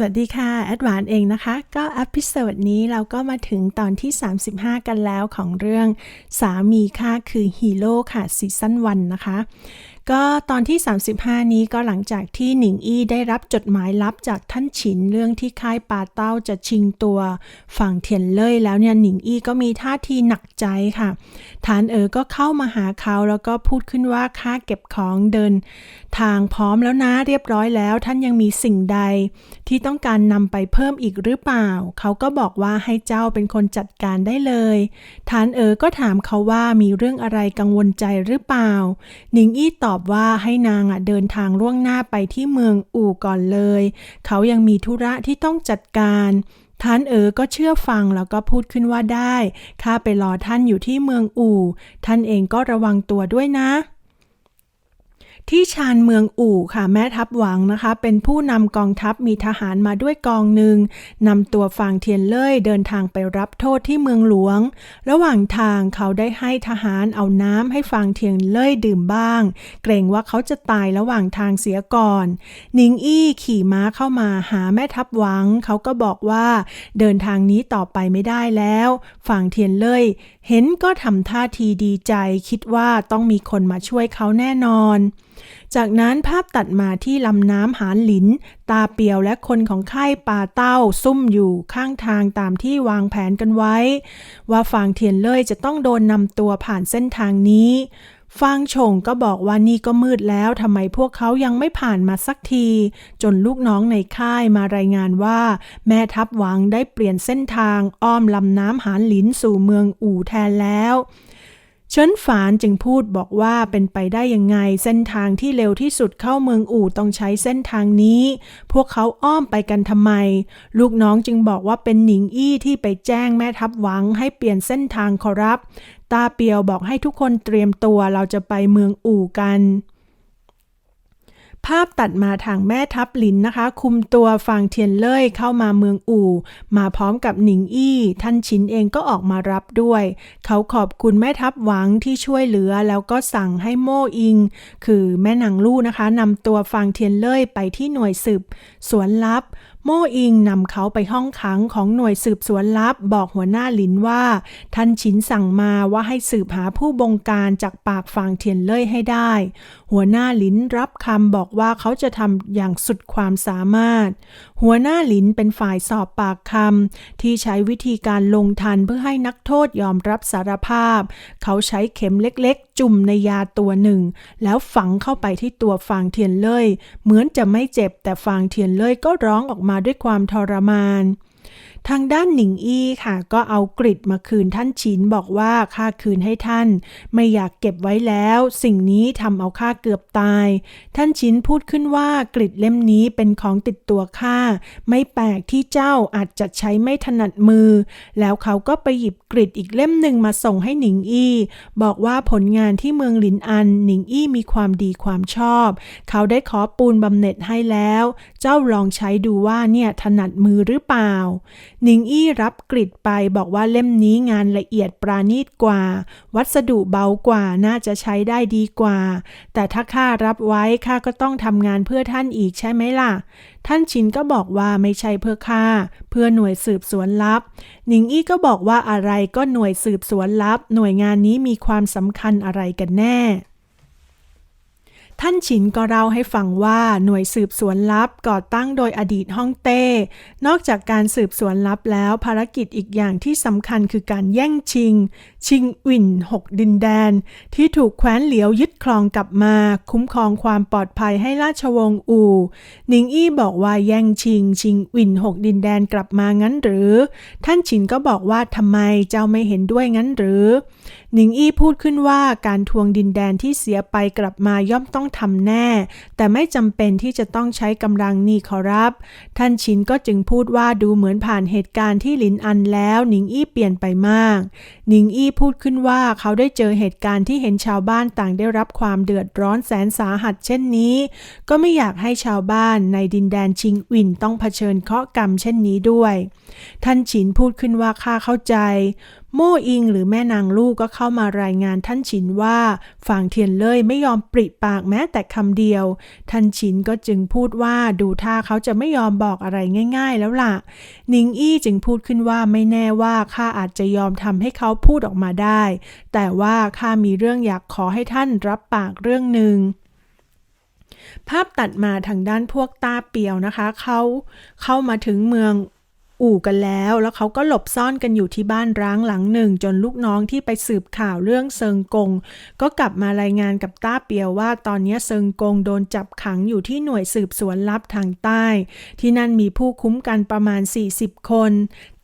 สวัสดีค่ะแอดวานเองนะคะ ก็อพิโซดนี้เราก็มาถึงตอนที่ 35 กันแล้วของเรื่องสามีค่าคือฮีโร่ค่ะซีซั่นวันนะคะ ก็ตอนที่ 35 นี้ก็หลังจากที่หนิงอี้ได้รับจดหมายลับจากท่านฉินเรื่องที่ค่ายปาเต้าจะชิงตัวฝั่งเทียนเล่ยแล้วเนี่ยหนิงอี้ก็มีท่าทีหนักใจค่ะฐานเอ๋อก็เข้ามาหาเขาแล้วก็พูดขึ้นว่าค่าเก็บของเดิน ทางพร้อมแล้วนะเรียบร้อยแล้ว ท่านยังมีสิ่งใด ที่ต้องการนำไปเพิ่มอีกหรือเปล่า เขาก็บอกว่าให้เจ้าเป็นคนจัดการได้เลยฐานเอ๋อก็ถามเขาว่ามีเรื่องอะไรกังวลใจหรือเปล่าหนิงอี้ตอบว่าให้นางอะเดินทางล่วงหน้าไปที่เมืองอู่ก่อนเลย เขายังมีธุระที่ต้องจัดการท่านเอ๋อก็เชื่อฟังแล้วก็พูดขึ้นว่าได้ ข้าไปรอท่านอยู่ที่เมืองอู่ ท่านเองก็ระวังตัวด้วยนะ ที่ชานเมืองอู่ค่ะแม่ทัพหวังนะคะ เป็นผู้นำกองทัพมีทหารมาด้วยกองหนึ่งนำตัวฟางเทียนเล่ยเดินทางไปรับโทษที่เมืองหลวง ระหว่างทางเขาได้ให้ทหารเอาน้ำให้ฟางเทียนเล่ยดื่มบ้าง เกรงว่าเขาจะตายระหว่างทางเสียก่อนนิงอี้ขี่ม้าเข้ามาหาแม่ทัพหวัง เขาก็บอกว่าเดินทางนี้ต่อไปไม่ได้แล้วฟางเทียนเล่ยเห็นก็ทำท่าทีดีใจคิดว่าต้องมีคนมาช่วยเขาแน่นอน จากนั้นภาพตัดมาที่ลำน้ำหานหลิน ตาเปียวและคนของค่ายป่าเต้าซุ่มอยู่ข้างทางตามที่วางแผนกันไว้ ว่าฟางเทียนเล่ยจะต้องโดนนำตัวผ่านเส้นทางนี้ฟางชงก็บอกว่านี่ก็มืดแล้วทำไมพวกเขายังไม่ผ่านมาสักที จนลูกน้องในค่ายมารายงานว่า แม่ทัพหวังได้เปลี่ยนเส้นทางอ้อมลำน้ำหานหลินสู่เมืองอู่แทนแล้ว เฉินฝานจึงพูดบอกว่าเป็นไปได้ยังไง เส้นทางที่เร็วที่สุดเข้าเมืองอู่ต้องใช้เส้นทางนี้ พวกเขาอ้อมไปกันทำไม ลูกน้องจึงบอกว่าเป็นหนิงอี้ที่ไปแจ้งแม่ทัพหวังให้เปลี่ยนเส้นทางขอรับ ตาเปียวบอกให้ทุกคนเตรียมตัวเราจะไปเมืองอู่กัน ภาพตัดมาทางแม่ทัพหลินนะคะ คุมตัวฟางเทียนเล่ยเข้ามาเมืองอู่ มาพร้อมกับหนิงอี้ท่านชินเองก็ออกมารับด้วย เขาขอบคุณแม่ทัพหวังที่ช่วยเหลือแล้วก็สั่งให้โม่อิง คือแม่นางลู่นะคะนำตัวฟางเทียนเล่ยไปที่หน่วยสืบสวนลับโม่อิงนำเขาไปห้องขังของหน่วยสืบสวนลับบอกหัวหน้าหลินว่า ท่านชินสั่งมาว่าให้สืบหาผู้บงการจากปากฟางเทียนเล่ยให้ได้ หัวหน้าหลินรับคำบอกว่าเขาจะทำอย่างสุดความสามารถ หัวหน้าหลินเป็นฝ่ายสอบปากคำที่ใช้วิธีการลงทันเพื่อให้นักโทษยอมรับสารภาพ เขาใช้เข็มเล็ก จุ่มในยาตัวหนึ่ง แล้วฝังเข้าไปที่ตัวฟางเทียนเล่ยเหมือนจะไม่เจ็บแต่ฟางเทียนเล่ยก็ร้องออกมาด้วยความทรมาน ทางด้านหนิงอี้ค่ะ ก็เอากริดมาคืนท่านชินบอกว่าค่าคืนให้ท่าน ไม่อยากเก็บไว้แล้ว สิ่งนี้ทำเอาข้าเกือบตาย ท่านชินพูดขึ้นว่ากริดเล่มนี้เป็นของติดตัวข้าไม่แปลกที่เจ้าอาจจะใช้ไม่ถนัดมือ แล้วเขาก็ไปหยิบกริดอีกเล่มหนึ่งมาส่งให้หนิงอี้บอกว่าผลงานที่เมืองหลินอันหนิงอี้มีความดีความชอบ เขาได้ขอปูนบำเหน็จให้แล้ว เจ้าลองใช้ดูว่าเนี่ยถนัดมือหรือเปล่านิงอี้รับกริดไปบอกว่าเล่มนี้งานละเอียดปราณีตกว่า วัสดุเบากว่าน่าจะใช้ได้ดีกว่า แต่ถ้าข้ารับไว้ข้าก็ต้องทำงานเพื่อท่านอีกใช่ไหมล่ะ ท่านชินก็บอกว่าไม่ใช่เพื่อข้าเพื่อหน่วยสืบสวนลับหนิงอี้ก็บอกว่าอะไรก็หน่วยสืบสวนลับ หน่วยงานนี้มีความสำคัญอะไรกันแน่ ท่านฉินก็เล่าให้ฟังว่าหน่วยสืบสวนลับก่อตั้งโดยอดีตฮ่องเต้ นอกจากการสืบสวนลับแล้วภารกิจอีกอย่างที่สำคัญคือการแย่งชิง ชิงวินหกดินแดน ที่ถูกแคว้นเหลียวยึดครองกลับมา คุ้มครองความปลอดภัยให้ราชวงศ์อู่หนิงอี้บอกว่าแย่งชิง ชิงวินหกดินแดนกลับมางั้นหรือ ท่านฉินก็บอกว่าทำไมเจ้าไม่เห็นด้วยงั้นหรือหนิงอี้พูดขึ้นว่าการทวงดินแดนที่เสียไปกลับมาย่อมต้องทำแน่ แต่ไม่จำเป็นที่จะต้องใช้กำลังนี่ขอรับ ท่านชินก็จึงพูดว่าดูเหมือนผ่านเหตุการณ์ที่หลินอันแล้วหนิงอี้เปลี่ยนไปมาก หนิงอี้พูดขึ้นว่าเขาได้เจอเหตุการณ์ที่เห็นชาวบ้านต่างได้รับความเดือดร้อนแสนสาหัสเช่นนี้ ก็ไม่อยากให้ชาวบ้านในดินแดนชิงวินต้องเผชิญเคราะกรรมเช่นนี้ด้วย ท่านฉินพูดขึ้นว่าข้าเข้าใจโม่อิงหรือแม่นางลูกก็เข้ามารายงานท่านฉินว่าฝางเทียนเล่ยไม่ยอมปริปากแม้แต่คำเดียว ท่านฉินก็จึงพูดว่าดูท่าเขาจะไม่ยอมบอกอะไรง่าย ๆ แล้วล่ะนิงอี้จึงพูดขึ้นว่าไม่แน่ว่าข้าอาจจะยอมทำให้เขาพูดออกมาได้ แต่ว่าข้ามีเรื่องอยากขอให้ท่านรับปากเรื่องหนึ่งภาพตัดมาทางด้านพวกตาเปียวนะคะ เขาเข้ามาถึงเมือง อู่กันแล้ว แล้วเขาก็หลบซ่อนกันอยู่ที่บ้านร้างหลังหนึ่ง จนลูกน้องที่ไปสืบข่าวเรื่องเซิงกง ก็กลับมารายงานกับต้าเปียวว่าตอนนี้เซิงกงโดนจับขังอยู่ที่หน่วยสืบสวนลับทางใต้ ที่นั่นมีผู้คุ้มกันประมาณ 40 คน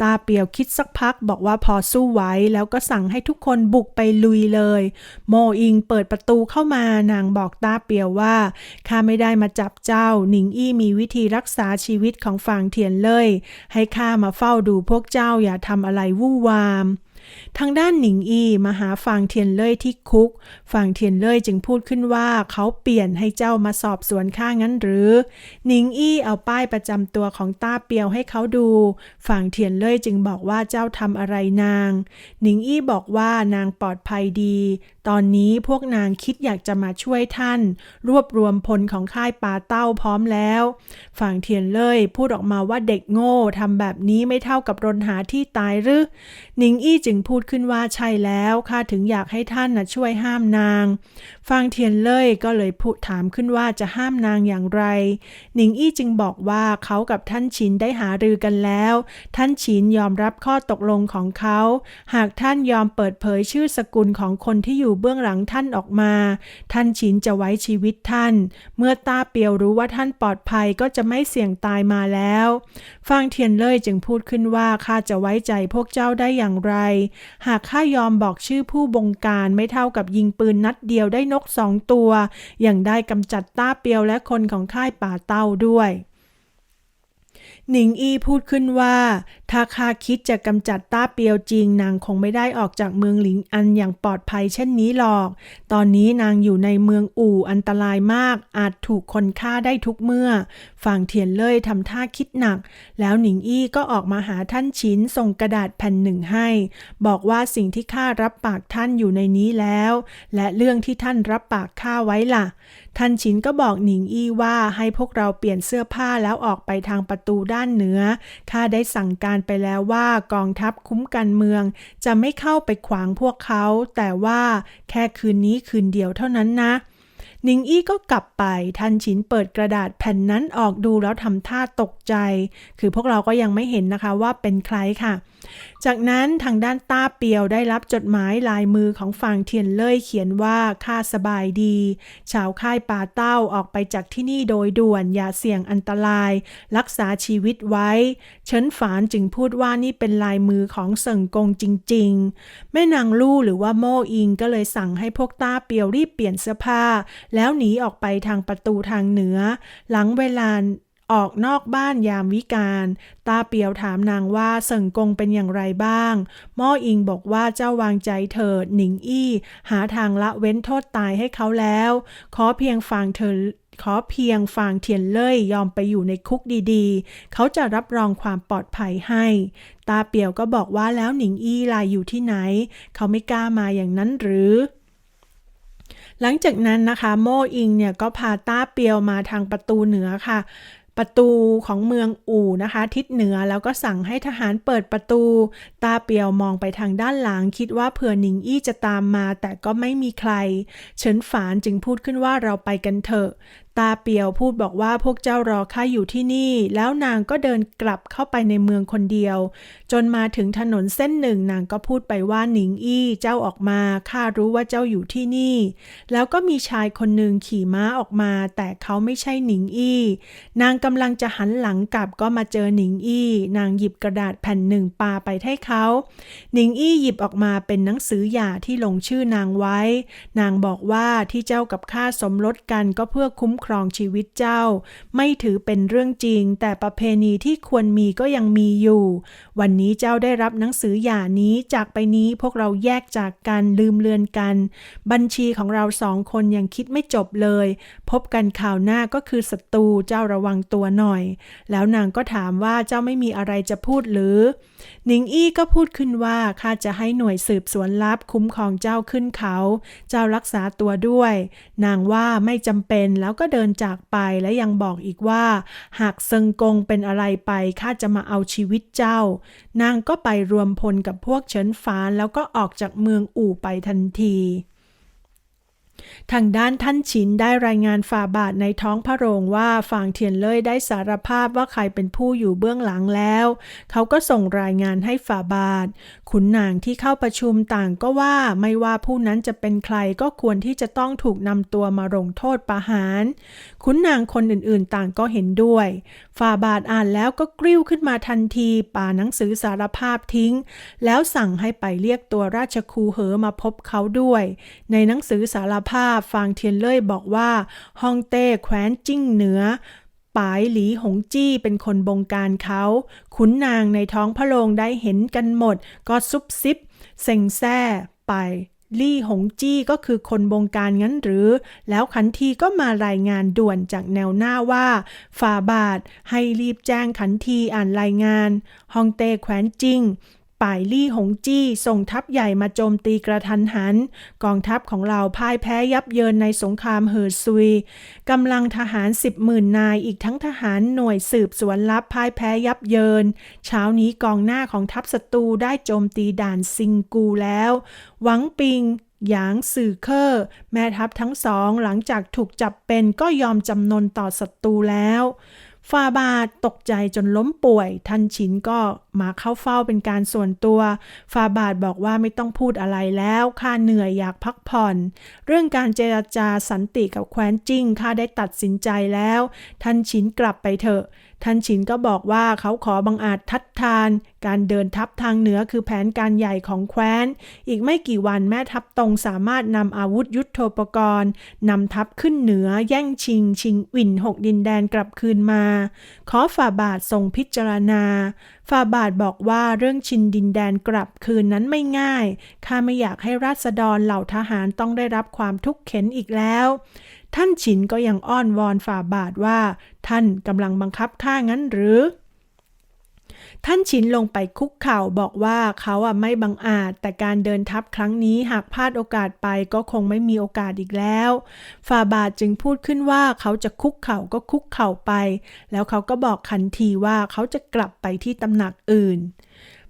ตาเปียวคิดสักพักบอกว่าพอสู้ไหวแล้วก็สั่งให้ทุกคนบุกไปลุยเลย โมอิงเปิดประตูเข้ามานางบอกตาเปียวว่าข้าไม่ได้มาจับเจ้าหนิงอี้มีวิธีรักษาชีวิตของฝางเทียนเลย ให้ข้ามาเฝ้าดูพวกเจ้าอย่าทำอะไรวู่วาม ทางด้านหนิงอี้มาหาฟางเทียนเล่ยที่คุก ฟางเทียนเล่ยจึงพูดขึ้นว่าเขาเปลี่ยนให้เจ้ามาสอบสวนข้างั้นหรือ หนิงอี้เอาป้ายประจำตัวของต้าเปียวให้เขาดู ฟางเทียนเล่ยจึงบอกว่าเจ้าทำอะไรนาง หนิงอี้บอกว่านางปลอดภัยดี ตอนนี้พวกนางคิดอยากจะมาช่วยท่าน รวบรวมพลของค่ายปาเต้าพร้อมแล้วฝางเทียนเล่ยพูดออกมาว่าเด็กโง่ทำแบบนี้ไม่เท่ากับรนหาที่ตายหรือ หนิงอี้จึงพูดขึ้นว่าใช่แล้วข้าถึงอยากให้ท่านนะช่วยห้ามนาง ฟางเทียนเล่ยก็เลยพูดถามขึ้นว่าจะห้ามนางอย่างไร หนิงอี้จึงบอกว่าเขากับท่านชินได้หารือกันแล้ว ท่านชินยอมรับข้อตกลงของเขา หากท่านยอมเปิดเผยชื่อสกุลของคนที่อยู่เบื้องหลังท่านออกมา ท่านชินจะไว้ชีวิตท่าน เมื่อตาเปียวรู้ว่าท่านปลอดภัยก็จะไม่เสี่ยงตายมาแล้ว ฟางเทียนเล่ยจึงพูดขึ้นว่าข้าจะไว้ใจพวกเจ้าได้อย่างไรหากข้ายอมบอกชื่อผู้บงการไม่เท่ากับยิงปืนนัดเดียวได้นกสองตัว อย่างได้กำจัดต้าเปียวและคนของค่ายป่าเต้าด้วยหนิงอี้พูดขึ้นว่า ถ้าข้าคิดจะกำจัดต้าเปียวจริงนางคงไม่ได้ออกจากเมืองหลิงอันอย่างปลอดภัยเช่นนี้หรอก ตอนนี้นางอยู่ในเมืองอู่อันตรายมาก อาจถูกคนฆ่าได้ทุกเมื่อฝางเทียนเล่ยทำท่าคิดหนัก แล้วหนิงอี้ก็ออกมาหาท่านชินส่งกระดาษแผ่นหนึ่งให้ บอกว่าสิ่งที่ข้ารับปากท่านอยู่ในนี้แล้ว และเรื่องที่ท่านรับปากข้าไว้ล่ะ ท่านชินก็บอกหนิงอี้ว่าให้พวกเราเปลี่ยนเสื้อผ้าแล้วออกไปทางประตูด้านเหนือข้าได้สั่งการไปแล้วว่ากองทัพคุ้มกันเมือง จะไม่เข้าไปขวางพวกเขา แต่ว่าแค่คืนนี้คืนเดียวเท่านั้นนะ หนิงอี้ก็กลับไปท่านชินเปิดกระดาษแผ่นนั้นออกดูแล้วทำท่าตกใจ คือพวกเราก็ยังไม่เห็นนะคะว่าเป็นใครค่ะ จากนั้นทางด้านต้าเปียวได้รับจดหมายลายมือของฟางเทียนเล่ยเขียนว่าข้าสบายดี ชาวค่ายป่าเต้าออกไปจากที่นี่โดยด่วนอย่าเสี่ยงอันตราย รักษาชีวิตไว้ เฉินฝานจึงพูดว่านี่เป็นลายมือของเสิงกงจริง ๆ แม่นางลู่หรือว่าโมอิงก็เลยสั่งให้พวกต้าเปียวรีบเปลี่ยนเสื้อผ้าแล้วหนีออกไปทางประตูทางเหนือ หลังเวลาออกนอกบ้านยามวิกาลตาเปียวถามนางว่าเสิงกงเป็นอย่างไรบ้าง ม่ออิงบอกว่าเจ้าวางใจเถิดหนิงอี้ หาทางละเว้นโทษตายให้เขาแล้ว ขอเพียงฟังเธอขอเพียงฟางเทียนเล่ยยอมไปอยู่ในคุกดีๆ เขาจะรับรองความปลอดภัยให้ ตาเปียวก็บอกว่าแล้วหนิงอี้ลายอยู่ที่ไหน เขาไม่กล้ามาอย่างนั้นหรือ หลังจากนั้นนะคะ โมอิงเนี่ยก็พาต้าเปียวมาทางประตูเหนือค่ะ ประตูของเมืองอู่นะคะ ทิศเหนือแล้วก็สั่งให้ทหารเปิดประตู ตาเปียวมองไปทางด้านหลัง คิดว่าเผื่อหนิงอี้จะตามมา แต่ก็ไม่มีใคร เฉินฝานจึงพูดขึ้นว่าเราไปกันเถอะ ตาเปียวพูดบอกว่าพวกเจ้ารอข้าอยู่ที่นี่ แล้วนางก็เดินกลับเข้าไปในเมืองคนเดียว จนมาถึงถนนเส้นหนึ่งนางก็พูดไปว่าหนิงอี้เจ้าออกมาข้ารู้ว่าเจ้าอยู่ที่นี่ แล้วก็มีชายคนหนึ่งขี่ม้าออกมา แต่เขาไม่ใช่หนิงอี้ นางกำลังจะหันหลังกลับก็มาเจอหนิงอี้ นางหยิบกระดาษแผ่นหนึ่งปาไปให้เขาหนิงอี้หยิบออกมาเป็นหนังสือหย่าที่ลงชื่อนางไว้ นางบอกว่าที่เจ้ากับข้าสมรสกันก็เพื่อคุ้มครองชีวิตเจ้า ไม่ถือเป็นเรื่องจริง แต่ประเพณีที่ควรมีก็ยังมีอยู่ วันนี้เจ้าได้รับหนังสือหย่านี้จากไปนี้พวกเราแยกจากกันลืมเลือนกัน บัญชีของเราสองคนยังคิดไม่จบเลย พบกันข่าวหน้าก็คือศัตรูเจ้าระวังตัวหน่อย แล้วนางก็ถามว่าเจ้าไม่มีอะไรจะพูดหรือนิงอี้ก็พูดขึ้นว่าข้าจะให้หน่วยสืบสวนลับคุ้มครองเจ้าขึ้นเขา เจ้ารักษาตัวด้วย นางว่าไม่จำเป็นแล้วก็เดินจากไปและยังบอกอีกว่า หากเซิงกงเป็นอะไรไปข้าจะมาเอาชีวิตเจ้า นางก็ไปรวมพลกับพวกเฉินฟานแล้วก็ออกจากเมืองอู่ไปทันที ทางด้านท่านฉินได้รายงานฝ่าบาทในท้องพระโรงว่าฝางเทียนเล่ยได้สารภาพว่าใครเป็นผู้อยู่เบื้องหลังแล้ว เขาก็ส่งรายงานให้ฝ่าบาท ขุนนางที่เข้าประชุมต่างก็ว่าไม่ว่าผู้นั้นจะเป็นใครก็ควรที่จะต้องถูกนำตัวมาลงโทษประหาร ขุนนางคนอื่นๆ ต่างก็เห็นด้วย ฝ่าบาทอ่านแล้วก็กริ้วขึ้นมาทันทีป่าหนังสือสารภาพทิ้ง แล้วสั่งให้ไปเรียกตัวราชคูเหอมาพบเขาด้วย ในหนังสือสารภาพฟางเทียนเล่ยบอกว่าฮ่องเต้แคว้นจิ้งเหนือปายหลีหงจี้เป็นคนบงการเขา ขุนนางในท้องพระโรงได้เห็นกันหมด ก็ซุบซิบเซ็งแซ่ไปลี่หงจี้ก็คือคนบงการงั้นหรือ แล้วขันทีก็มารายงานด่วนจากแนวหน้าว่าฝ่าบาทให้รีบแจ้งขันทีอ่านรายงานฮองเต้แขวนจิง ป่ายลี่หงจี้ส่งทัพใหญ่มาโจมตีกระทันหัน กองทัพของเราพ่ายแพ้ยับเยินในสงครามเฮอร์ซุยกำลังทหารสิบหมื่นนายอีกทั้งทหารหน่วยสืบสวนลับพ่ายแพ้ยับเยิน เช้านี้กองหน้าของทัพศัตรูได้โจมตีด่านซิงกูแล้ว หวังปิงหยางสื่อเคอร์แม่ทัพทั้งสองหลังจากถูกจับเป็นก็ยอมจำนนต่อศัตรูแล้วฟาบาตกใจจนล้มป่วยท่านชินก็ มาเข้าเฝ้าเป็นการส่วนตัว ฟาบาทบอกว่าไม่ต้องพูดอะไรแล้วข้าเหนื่อยอยากพักผ่อน เรื่องการเจรจาสันติกับแคว้นจิ้งข้าได้ตัดสินใจแล้ว ท่านชินกลับไปเถอะ ท่านชินก็บอกว่าเขาขอบังอาจทัดทาน การเดินทัพทางเหนือคือแผนการใหญ่ของแคว้น อีกไม่กี่วันแม่ทัพตรงสามารถนำอาวุธยุโทโธปกรณ์นำทัพขึ้นเหนือแย่งชิง ชิงวินหกดินแดนกลับคืนมา ขอฝ่าบาททรงพิจารณาฟาบาทบอกว่าเรื่องชินดินแดนกลับคืนนั้นไม่ง่าย ข้าไม่อยากให้ราษฎรเหล่าทหารต้องได้รับความทุกข์เข็นอีกแล้ว ท่านฉินก็ยังอ้อนวอนฝ่าบาทว่า ท่านกำลังบังคับข้างั้นหรือ ท่านชินลงไปคุกเข่าบอกว่าเขาอะไม่บังอาจ แต่การเดินทัพครั้งนี้หากพลาดโอกาสไปก็คงไม่มีโอกาสอีกแล้วฝ่าบาทจึงพูดขึ้นว่าเขาจะคุกเข่าก็คุกเข่าไป แล้วเขาก็บอกคันทีว่าเขาจะกลับไปที่ตำหนักอื่น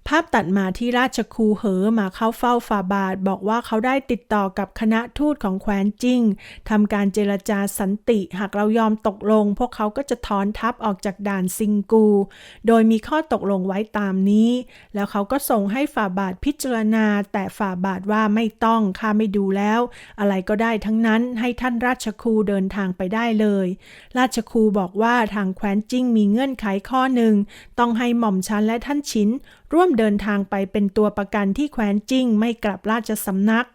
ภาพตัดมาที่ราชคูเหอมาเข้าเฝ้าฟาบาทบอกว่าเขาได้ติดต่อกับคณะทูตของแคว้นจิ้งทำการเจรจาสันติ หากเรายอมตกลง พวกเขาก็จะถอนทัพออกจากด่านซิงกู โดยมีข้อตกลงไว้ตามนี้ แล้วเขาก็ส่งให้ฝ่าบาทพิจารณา แต่ฝ่าบาทว่าไม่ต้องข้าไม่ดูแล้ว อะไรก็ได้ทั้งนั้นให้ท่านราชคูเดินทางไปได้เลย ราชคูบอกว่าทางแคว้นจิ้งมีเงื่อนไขข้อหนึ่งต้องให้หม่อมชันและท่านชินร่วมเดินทางไปเป็นตัวประกันที่แคว้นจิ้งไม่กลับราชสำนัก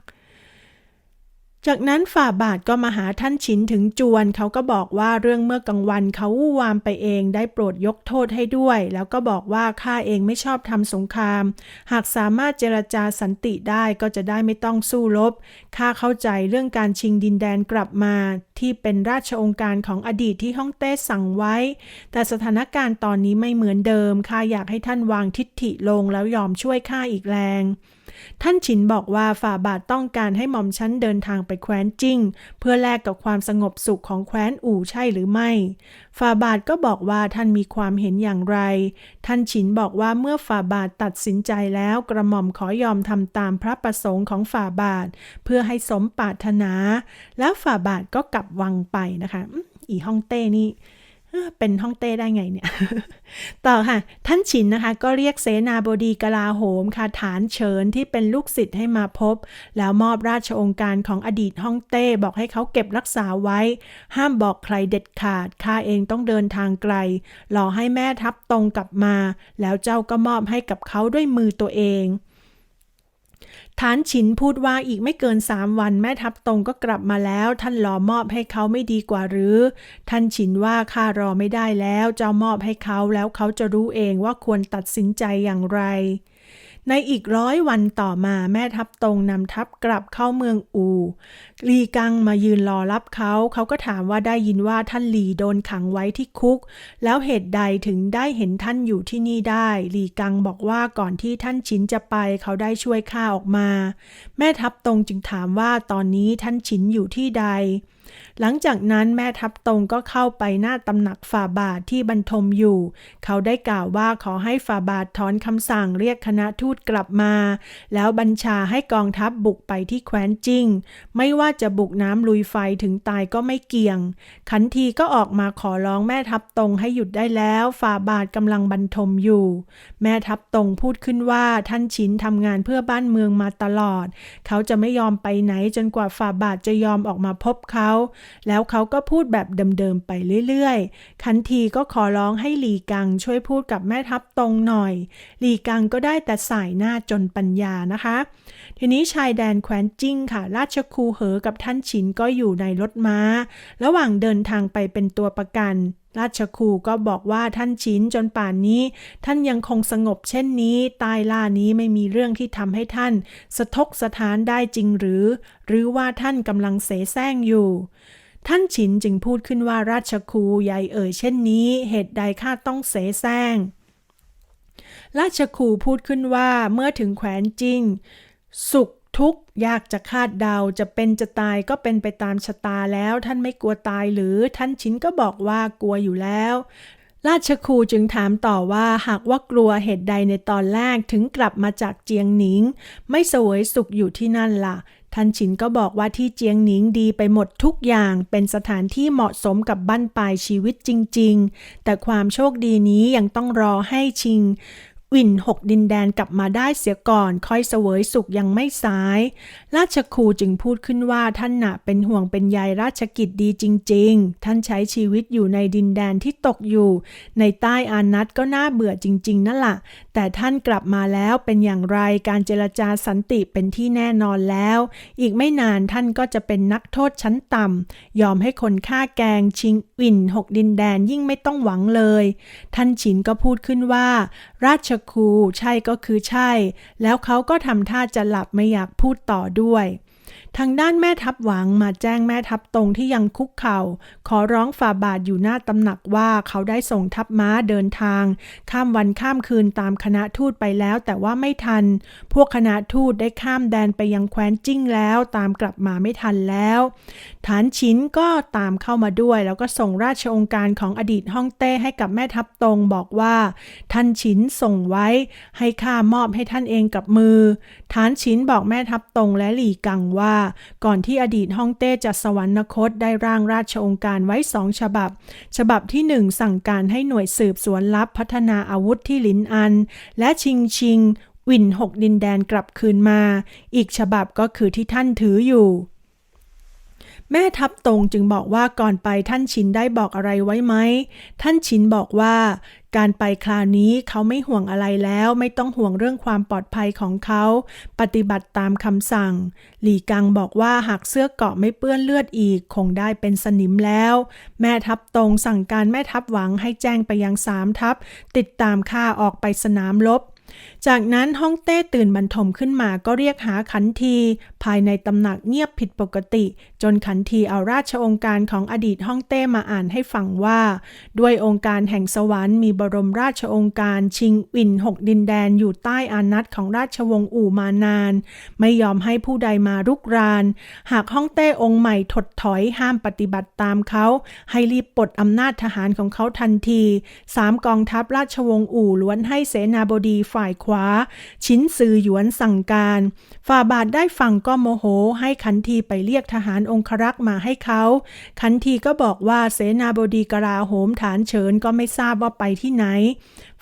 จากนั้นฝ่าบาทก็มาหาท่านชินถึงจวน เขาก็บอกว่าเรื่องเมื่อกลางวันเขาวู่วามไปเองได้โปรดยกโทษให้ด้วย แล้วก็บอกว่าข้าเองไม่ชอบทำสงคราม หากสามารถเจรจาสันติได้ก็จะได้ไม่ต้องสู้รบข้าเข้าใจเรื่องการชิงดินแดนกลับมา ที่เป็นราชองค์การของอดีตที่ฮ่องเต้สั่งไว้ แต่สถานการณ์ตอนนี้ไม่เหมือนเดิมข้าอยากให้ท่านวางทิฐิลงแล้วยอมช่วยข้าอีกแรง ท่านฉินบอกว่าฝ่าบาทต้องการให้หม่อมชั้นเดินทางไปแคว้นจิ้ง เพื่อแลกกับความสงบสุขของแคว้นอู่ใช่หรือไม่ฝ่าบาทก็บอกว่าท่านมีความเห็นอย่างไร ท่านฉินบอกว่าเมื่อฝ่าบาทตัดสินใจแล้วกระหม่อมขอยอมทำตามพระประสงค์ของฝ่าบาท เพื่อให้สมปรารถนา แล้วฝ่าบาทก็กลับวังไปนะคะ อีฮ่องเต้นี่ เป็นฮ่องเต้ได้ไงเนี่ย ต่อค่ะ ท่านฉินนะคะ ก็เรียกเสนาบดีกลาโหมค่ะฐานเฉินที่เป็นลูกศิษย์ให้มาพบ แล้วมอบราชองค์การของอดีตฮ่องเต้บอกให้เขาเก็บรักษาไว้ ห้ามบอกใครเด็ดขาดข้าเองต้องเดินทางไกลรอให้แม่ทัพตรงกลับมา แล้วเจ้าก็มอบให้กับเขาด้วยมือตัวเอง ฐานฉินพูดว่าอีกไม่เกินสามวันแม่ทัพตรงก็กลับมาแล้ว ท่านรอมอบให้เขาไม่ดีกว่าหรือ ท่านฉินว่าข้ารอไม่ได้แล้วเจ้ามอบให้เขาแล้วเขาจะรู้เองว่าควรตัดสินใจอย่างไร ในอีกร้อยวันต่อมาแม่ทัพตรงนำทัพกลับเข้าเมืองอู ลีกังมายืนรอรับเขา เขาก็ถามว่าได้ยินว่าท่านหลีโดนขังไว้ที่คุก แล้วเหตุใดถึงได้เห็นท่านอยู่ที่นี่ได้ ลีกังบอกว่าก่อนที่ท่านชินจะไป เขาได้ช่วยข้าออกมา แม่ทัพตรงจึงถามว่าตอนนี้ท่านชินอยู่ที่ใด หลังจากนั้นแม่ทัพตรงก็เข้าไปหน้าตำหนักฝ่าบาทที่บรรทมอยู่ เขาได้กล่าวว่าขอให้ฝ่าบาทถอนคำสั่งเรียกคณะทูตกลับมา แล้วบัญชาให้กองทัพบุกไปที่แคว้นจิ้ง ไม่ว่าจะบุกน้ำลุยไฟถึงตายก็ไม่เกี่ยง ขันทีก็ออกมาขอร้องแม่ทัพตรงให้หยุดได้แล้วฝ่าบาทกำลังบรรทมอยู่ แม่ทัพตรงพูดขึ้นว่าท่านชินทำงานเพื่อบ้านเมืองมาตลอด เขาจะไม่ยอมไปไหนจนกว่าฝ่าบาทจะยอมออกมาพบเขาแล้วเขาก็พูดแบบเดิมๆไปเรื่อยๆขันทีก็ขอร้องให้หลีกังช่วยพูดกับแม่ทัพตรงหน่อย หลีกังก็ได้แต่สายหน้าจนปัญญานะคะ ทีนี้ชายแดนแคว้นจิ้งค่ะ ราชคูเหอกับท่านฉินก็อยู่ในรถม้า ระหว่างเดินทางไปเป็นตัวประกัน ราชคูก็บอกว่าท่านชินจนป่านนี้ ท่านยังคงสงบเช่นนี้ ตายล่านี้ไม่มีเรื่องที่ทำให้ท่าน สะทกสะท้านได้จริงหรือ หรือว่าท่านกำลังเสแสร้งอยู่ ท่านฉินจึงพูดขึ้นว่าราชครูใหญ่เอ่ยเช่นนี้ เหตุใดข้าต้องเสแสร้ง ราชครูพูดขึ้นว่าเมื่อถึงแขวนจริง สุขทุกข์ยากจะคาดเดาจะเป็นจะตายก็เป็นไปตามชะตาแล้ว ท่านไม่กลัวตายหรือท่านชินก็บอกว่ากลัวอยู่แล้ว ราชครูจึงถามต่อว่าหากว่ากลัวเหตุใดในตอนแรกถึงกลับมาจากเจียงหนิง ไม่เสวยสุขอยู่ที่นั่นล่ะ ท่านชินก็บอกว่าที่เจียงหนิงดีไปหมดทุกอย่างเป็นสถานที่เหมาะสมกับบั้นปลายชีวิตจริง ๆ แต่ความโชคดีนี้ยังต้องรอให้ชิง วินหกดินแดนกลับมาได้เสียก่อน ค่อยเสวยสุขยังไม่สาย ราชครูจึงพูดขึ้นว่าท่านหนะเป็นห่วงเป็นใยราชกิจดีจริง ๆ ท่านใช้ชีวิตอยู่ในดินแดนที่ตกอยู่ ในใต้อานัตก็น่าเบื่อจริง ๆ นั่นละ่ะ แต่ท่านกลับมาแล้วเป็นอย่างไรการเจรจาสันติเป็นที่แน่นอนแล้ว อีกไม่นานท่านก็จะเป็นนักโทษชั้นต่ำยอมให้คนฆ่าแกงชิงวินหกดินแดนยิ่งไม่ต้องหวังเลย ท่านฉินก็พูดขึ้นว่า ราชครูใช่ก็คือใช่ แล้วเขาก็ทำท่าจะหลับไม่อยากพูดต่อด้วย ทางด้านแม่ทัพหวังมาแจ้งแม่ทัพตรงที่ยังคุกเข่า ขอร้องฝ่าบาทอยู่หน้าตำหนักว่าเขาได้ส่งทัพม้าเดินทาง ข้ามวันข้ามคืนตามคณะทูตไปแล้ว แต่ว่าไม่ทัน พวกคณะทูตได้ข้ามแดนไปยังแคว้นจิ้งแล้ว ตามกลับมาไม่ทันแล้ว ฐานชินก็ตามเข้ามาด้วย แล้วก็ส่งราชองค์การของอดีตฮ่องเต้ให้กับแม่ทัพตรงบอกว่า ท่านชินส่งไว้ให้ข้ามอบให้ท่านเองกับมือ ฐานชินบอกแม่ทัพตรงและหลี่กังว่าก่อนที่อดีตฮ่องเต้จะสวรรคตได้ร่างราชองค์การไว้สองฉบับ ฉบับที่หนึ่งสั่งการให้หน่วยสืบสวนลับพัฒนาอาวุธที่ลินอัน และชิงชิงวินหกดินแดนกลับคืนมา อีกฉบับก็คือที่ท่านถืออยู่ แม่ทัพตรงจึงบอกว่าก่อนไปท่านชินได้บอกอะไรไว้ไหม ท่านชินบอกว่า การไปคราวนี้เขาไม่ห่วงอะไรแล้ว ไม่ต้องห่วงเรื่องความปลอดภัยของเขา ปฏิบัติตามคำสั่ง หลี่กังบอกว่าหากเสื้อเกาะไม่เปื้อนเลือดอีก คงได้เป็นสนิมแล้ว แม่ทัพตรงสั่งการแม่ทัพหวังให้แจ้งไปยังสามทัพ ติดตามข้าออกไปสนามรบ จากนั้นฮ่องเต้ตื่นบรรทมขึ้นมาก็เรียกหาขันที ภายในตำหนักเงียบผิดปกติ จนขันทีเอาราชองค์การของอดีตฮ่องเต้มาอ่านให้ฟังว่า ด้วยองค์การแห่งสวรรค์มีบรมราชองค์การชิงวินหกดินแดนอยู่ใต้อานัตของราชวงศ์อู่มานาน ไม่ยอมให้ผู้ใดมารุกราน หากฮ่องเต้องค์ใหม่ถดถอยห้ามปฏิบัติตามเขา ให้รีบปลดอำนาจทหารของเขาทันทีสามกองทัพราชวงศ์อู่ล้วนให้เสนาบดีฝ่ายขวา ชิ้นซื่อหยวนสั่งการ ฝ่าบาทได้ฟังก็โมโห ให้ขันทีไปเรียกทหารองครักษ์มาให้เขา ขันทีก็บอกว่าเสนาบดีกราโหมฐานเฉินก็ไม่ทราบว่าไปที่ไหน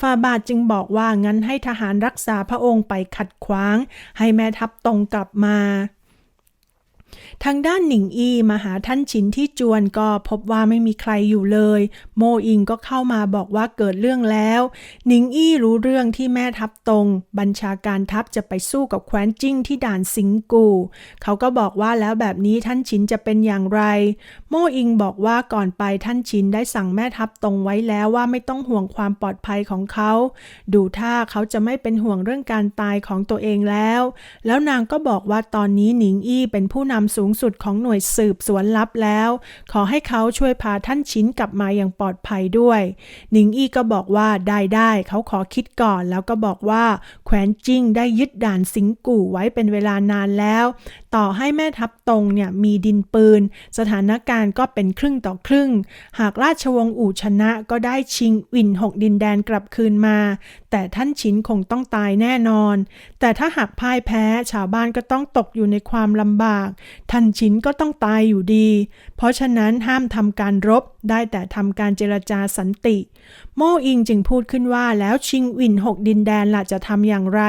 ฝ่าบาทจึงบอกว่างั้นให้ทหารรักษาพระองค์ไปขัดขวาง ให้แม่ทัพตรงกลับมา ทางด้านหนิงอี้มาหาท่านฉินที่จวนก็พบว่าไม่มีใครอยู่เลย โมอิงก็เข้ามาบอกว่าเกิดเรื่องแล้วหนิงอี้รู้เรื่องที่แม่ทัพตรง บัญชาการทัพจะไปสู้กับแคว้นจิ้งที่ด่านสิงกู เขาก็บอกว่าแล้วแบบนี้ท่านฉินจะเป็นอย่างไร โมอิงบอกว่าก่อนไปท่านฉินได้สั่งแม่ทัพตรงไว้แล้วว่าไม่ต้องห่วงความปลอดภัยของเขา ดูท่าเขาจะไม่เป็นห่วงเรื่องการตายของตัวเองแล้ว แล้วนางก็บอกว่าตอนนี้หนิงอี้เป็นผู้นำสูงสุดของหน่วยสืบสวนลับแล้ว ขอให้เขาช่วยพาท่านชินกลับมาอย่างปลอดภัยด้วยหนิงอี้ก็บอกว่าได้ได้เขาขอคิดก่อนแล้วก็บอกว่าแคว้นจิ้งได้ยึดด่านสิงกู่ไว้เป็นเวลานานแล้ว ต่อให้แม่ทัพตรงเนี่ยมีดินปืน สถานการณ์ก็เป็นครึ่งต่อครึ่ง หากราชวงศ์อู่ชนะก็ได้ชิงวินหกดินแดนกลับคืนมาแต่ท่านชินคงต้องตายแน่นอน แต่ถ้าหากพ่ายแพ้ชาวบ้านก็ต้องตกอยู่ในความลำบาก ท่านชินก็ต้องตายอยู่ดี เพราะฉะนั้นห้ามทำการรบได้แต่ทำการเจรจาสันติ โม่อิงจึงพูดขึ้นว่าแล้วชิงวินหกดินแดนล่ะจะทำอย่างไร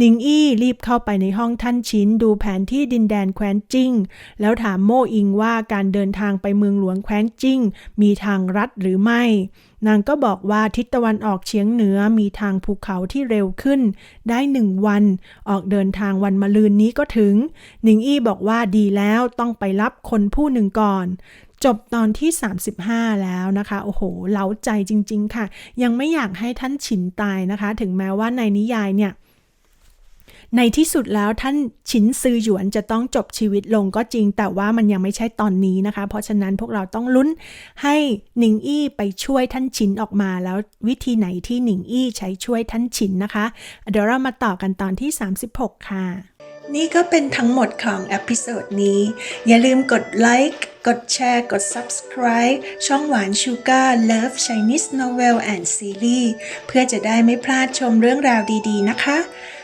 นิงอี้รีบเข้าไปในห้องท่านชินดูแผนที่ดินแดนแคว้นจิ้ง แล้วถามโม่อิงว่าการเดินทางไปเมืองหลวงแคว้นจิ้ง มีทางรัดหรือไม่ นางก็บอกว่าทิศตะวันออกเฉียงเหนือมีทางภูเขาที่เร็วขึ้น ได้หนึ่งวัน ออกเดินทางวันมะรืนนี้ก็ถึง หนิงอี้บอกว่าดีแล้วต้องไปรับคนผู้หนึ่งก่อน จบตอนที่ 35 แล้วนะคะ โอ้โหเล้าใจจริง ๆ ค่ะ ยังไม่อยากให้ท่านฉินตายนะคะ ถึงแม้ว่าในนิยายเนี่ย ในที่สุดแล้วท่านฉินซือหยวนจะต้องจบชีวิตลงก็จริง แต่ว่ามันยังไม่ใช่ตอนนี้นะคะ เพราะฉะนั้นพวกเราต้องลุ้นให้หนิงอี้ไปช่วยท่านฉินออกมา แล้ววิธีไหนที่หนิงอี้ใช้ช่วยท่านฉินนะคะ เดี๋ยวเรามาต่อกันตอนที่ 36 ค่ะ นี่ก็เป็นทั้งหมดของเอพิโซดนี้ อย่าลืมกดไลค์กดแชร์ กด Subscribe ช่องหวานชูการ์ Love Chinese Novel and Series เพื่อจะได้ไม่พลาดชมเรื่องราวดีๆนะคะ